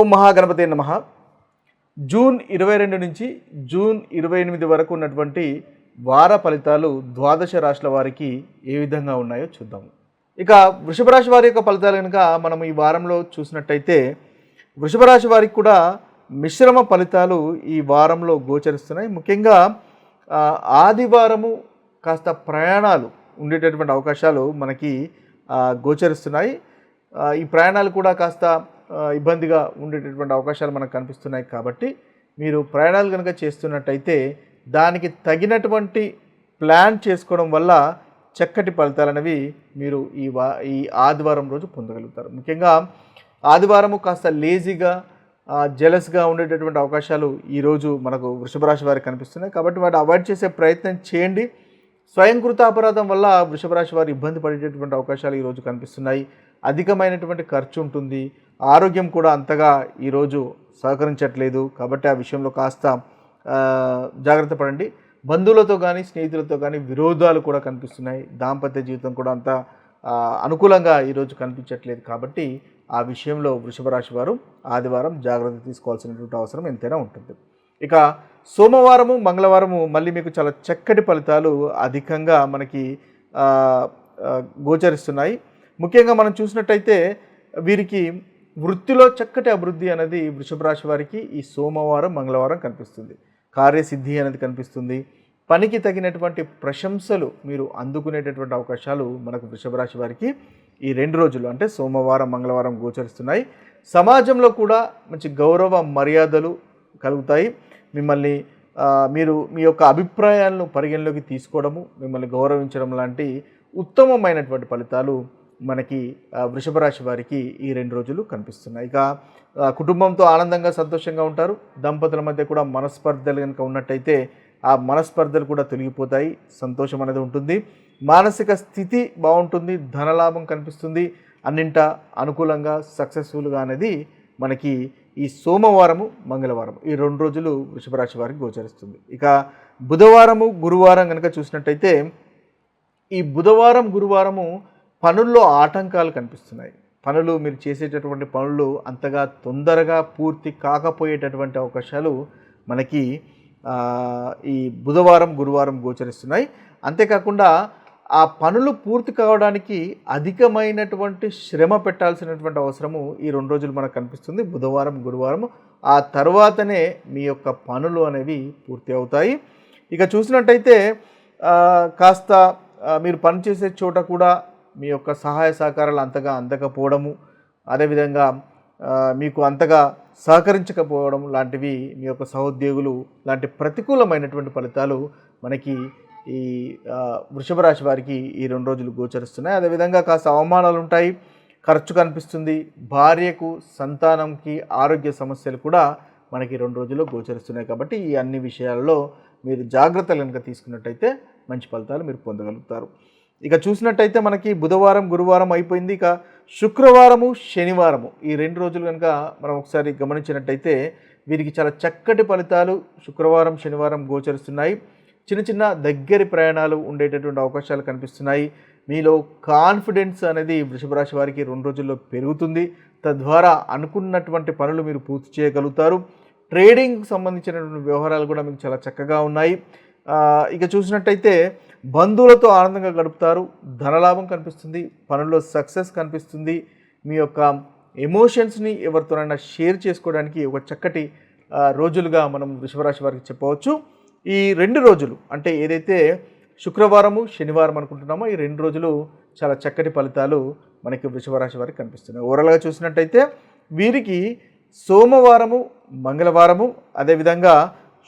ఓం మహాగణపతి నమ. జూన్ ఇరవై రెండు నుంచి జూన్ ఇరవై ఎనిమిది వరకు ఉన్నటువంటి వార ఫలితాలు ద్వాదశ రాశుల వారికి ఏ విధంగా ఉన్నాయో చూద్దాం. ఇక వృషభ రాశి వారి యొక్క ఫలితాలు కనుక మనం ఈ వారంలో చూసినట్టయితే వృషభ రాశి వారికి కూడా మిశ్రమ ఫలితాలు ఈ వారంలో గోచరిస్తున్నాయి. ముఖ్యంగా ఆదివారము కాస్త ప్రయాణాలు ఉండేటటువంటి అవకాశాలు మనకి గోచరిస్తున్నాయి. ఈ ప్రయాణాలు కూడా కాస్త ఇబ్బందిగా ఉండేటటువంటి అవకాశాలు మనకు కనిపిస్తున్నాయి కాబట్టి మీరు ప్రయాణాలు కనుక చేస్తున్నట్టయితే దానికి తగినటువంటి ప్లాన్ చేసుకోవడం వల్ల చక్కటి ఫలితాలు అనేవి మీరు ఈ వా ఈ ఆదివారం రోజు పొందగలుగుతారు. ముఖ్యంగా ఆదివారము కాస్త లేజీగా జెలస్గా ఉండేటటువంటి అవకాశాలు ఈరోజు మనకు వృషభ రాశి వారికి కనిపిస్తున్నాయి కాబట్టి వాటి అవాయిడ్ చేసే ప్రయత్నం చేయండి. స్వయంకృత అపరాధం వల్ల వృషభ రాశి వారు ఇబ్బంది పడేటటువంటి అవకాశాలు ఈరోజు కనిపిస్తున్నాయి. అధికమైనటువంటి ఖర్చు ఉంటుంది ఆరోగ్యం కూడా అంతగా ఈరోజు సహకరించట్లేదు. కాబట్టి ఆ విషయంలో కాస్త జాగ్రత్త పడండి. బంధువులతో కానీ స్నేహితులతో కానీ విరోధాలు కూడా కనిపిస్తున్నాయి. దాంపత్య జీవితం కూడా అంత అనుకూలంగా ఈరోజు కనిపించట్లేదు. కాబట్టి ఆ విషయంలో వృషభ రాశి వారు ఆదివారం జాగ్రత్త తీసుకోవాల్సినటువంటి అవసరం ఎంతైనా ఉంటుంది. ఇక సోమవారము మంగళవారము మళ్ళీ మీకు చాలా చక్కటి ఫలితాలు అధికంగా మనకి గోచరిస్తున్నాయి. ముఖ్యంగా మనం చూసినట్టయితే వీరికి వృత్తిలో చక్కటి అభివృద్ధి అనేది వృషభ రాశి వారికి ఈ సోమవారం మంగళవారం కనిపిస్తుంది. కార్యసిద్ధి అనేది కనిపిస్తుంది. పనికి తగినటువంటి ప్రశంసలు మీరు అందుకునేటటువంటి అవకాశాలు మనకు వృషభ రాశి వారికి ఈ రెండు రోజులు అంటే సోమవారం మంగళవారం గోచరిస్తున్నాయి. సమాజంలో కూడా మంచి గౌరవ మర్యాదలు కలుగుతాయి. మిమ్మల్ని మీరు మీ యొక్క అభిప్రాయాలను పరిగణలోకి తీసుకోవడము మిమ్మల్ని గౌరవించడం లాంటి ఉత్తమమైనటువంటి ఫలితాలు మనకి వృషభరాశి వృషభ రాశి వారికి ఈ రెండు రోజులు కనిపిస్తున్నాయి. ఇక కుటుంబంతో ఆనందంగా సంతోషంగా ఉంటారు. దంపతుల మధ్య కూడా మనస్పర్ధలు కనుక ఉన్నట్టయితే ఆ మనస్పర్ధలు కూడా తొలగిపోతాయి. సంతోషం అనేది ఉంటుంది. మానసిక స్థితి బాగుంటుంది. ధనలాభం కనిపిస్తుంది. అన్నింట అనుకూలంగా సక్సెస్ఫుల్గా అనేది మనకి ఈ సోమవారము మంగళవారం ఈ రెండు రోజులు వృషభ రాశి వారికి గోచరిస్తుంది. ఇక బుధవారము గురువారం కనుక చూసినట్టయితే ఈ బుధవారం గురువారము పనుల్లో ఆటంకాలు కనిపిస్తున్నాయి. పనులు మీరు చేసేటటువంటి పనులు అంతగా తొందరగా పూర్తి కాకపోయేటటువంటి అవకాశాలు మనకి ఈ బుధవారం గురువారం గోచరిస్తున్నాయి. అంతేకాకుండా ఆ పనులు పూర్తి కావడానికి అధికమైనటువంటి శ్రమ పెట్టాల్సినటువంటి అవసరము ఈ రెండు రోజులు మనకు కనిపిస్తుంది. బుధవారం గురువారం ఆ తర్వాతనే మీ యొక్క పనులు అనేవి పూర్తి అవుతాయి. ఇక చూసినట్టయితే కాస్త మీరు పనిచేసే చోట కూడా మీ యొక్క సహాయ సహకారాలు అంతగా అందకపోవడము అదేవిధంగా మీకు అంతగా సహకరించకపోవడం లాంటివి మీ యొక్క సహోద్యోగులు లాంటి ప్రతికూలమైనటువంటి ఫలితాలు మనకి ఈ ఆ, వృషభ రాశి వారికి ఈ రెండు రోజులు గోచరిస్తున్నాయి. అదేవిధంగా కాస్త అవమానాలు ఉంటాయి ఖర్చు కనిపిస్తుంది భార్యకు సంతానంకి ఆరోగ్య సమస్యలు కూడా మనకి రెండు రోజుల్లో గోచరిస్తున్నాయి కాబట్టి ఈ అన్ని విషయాలలో మీరు జాగ్రత్తలు కనుక తీసుకున్నట్టయితే మంచి ఫలితాలు మీరు పొందగలుగుతారు. ఇక చూసినట్టయితే మనకి బుధవారం గురువారం అయిపోయింది. ఇక శుక్రవారము శనివారము. ఈ రెండు రోజులు కనుక మనం ఒకసారి గమనించినట్టయితే వీరికి చాలా చక్కటి ఫలితాలు శుక్రవారం శనివారం గోచరిస్తున్నాయి. చిన్న చిన్న దగ్గరి ప్రయాణాలు ఉండేటటువంటి అవకాశాలు కనిపిస్తున్నాయి. మీలో కాన్ఫిడెన్స్ అనేది వృషభ రాశి వారికి రెండు రోజుల్లో పెరుగుతుంది. తద్వారా అనుకున్నటువంటి పనులు మీరు పూర్తి చేయగలుగుతారు. ట్రేడింగ్కి సంబంధించినటువంటి వ్యవహారాలు కూడా మీకు చాలా చక్కగా ఉన్నాయి. ఇక చూసినట్టయితే బంధువులతో ఆనందంగా గడుపుతారు. ధనలాభం కనిపిస్తుంది. పనుల్లో సక్సెస్ కనిపిస్తుంది. మీ యొక్క ఎమోషన్స్ని ఎవరితోనైనా షేర్ చేసుకోవడానికి ఒక చక్కటి రోజులుగా మనం వృషభరాశి వారికి చెప్పవచ్చు. ఈ రెండు రోజులు అంటే ఏదైతే శుక్రవారము శనివారం అనుకుంటున్నామో ఈ రెండు రోజులు చాలా చక్కటి ఫలితాలు మనకి వృషభరాశి వారికి కనిపిస్తున్నాయి. ఓవరాల్గా చూసినట్టయితే వీరికి సోమవారము మంగళవారము అదేవిధంగా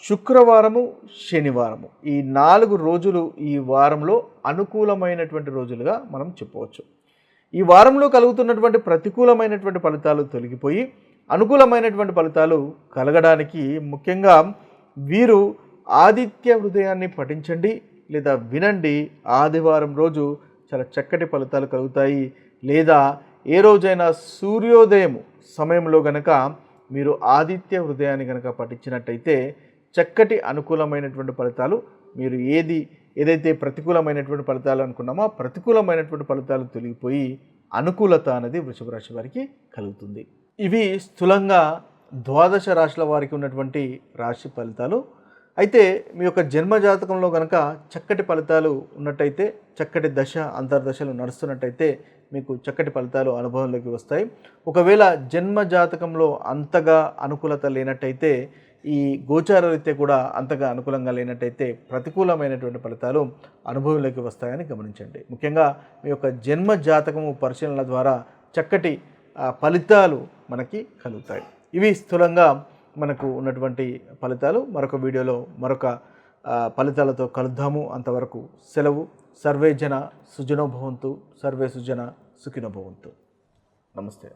శుక్రవారము శనివారము. ఈ నాలుగు రోజులు ఈ వారంలో అనుకూలమైనటువంటి రోజులుగా మనం చెప్పవచ్చు. ఈ వారంలో కలుగుతున్నటువంటి ప్రతికూలమైనటువంటి ఫలితాలు తొలగిపోయి అనుకూలమైనటువంటి ఫలితాలు కలగడానికి ముఖ్యంగా వీరు ఆదిత్య హృదయాన్ని పఠించండి లేదా వినండి. ఆదివారం రోజు చాలా చక్కటి ఫలితాలు కలుగుతాయి. లేదా ఏ రోజైనా సూర్యోదయం సమయంలో గనక మీరు ఆదిత్య హృదయాన్ని కనుక పఠించినట్టయితే చక్కటి అనుకూలమైనటువంటి ఫలితాలు మీరు ఏది ఏదైతే ప్రతికూలమైనటువంటి ఫలితాలు అనుకున్నామో ప్రతికూలమైనటువంటి ఫలితాలు తొలగిపోయి అనుకూలత అనేది వృషభ రాశి వారికి కలుగుతుంది. ఇవి స్థూలంగా ద్వాదశ రాశుల వారికి ఉన్నటువంటి రాశి ఫలితాలు. అయితే మీ యొక్క జన్మ జాతకంలో కనుక చక్కటి ఫలితాలు ఉన్నట్టయితే చక్కటి దశ అంతర్దశలు నడుస్తున్నట్టయితే మీకు చక్కటి ఫలితాలు అనుభవంలోకి వస్తాయి. ఒకవేళ జన్మ జాతకంలో అంతగా అనుకూలత లేనట్టయితే ఈ గోచార రీత్యా కూడా అంతగా అనుకూలంగా లేనట్టయితే ప్రతికూలమైనటువంటి ఫలితాలు అనుభవంలోకి వస్తాయని గమనించండి. ముఖ్యంగా మీ యొక్క జన్మ జాతకము పరిశీలనల ద్వారా చక్కటి ఫలితాలు మనకి కలుగుతాయి. ఇవి స్థూలంగా మనకు ఉన్నటువంటి ఫలితాలు. మరొక వీడియోలో మరొక ఫలితాలతో కలుద్దాము. అంతవరకు సెలవు. సర్వే జన సుజనోభవంతు సర్వే సుజన సుఖినోభవంతు నమస్తే.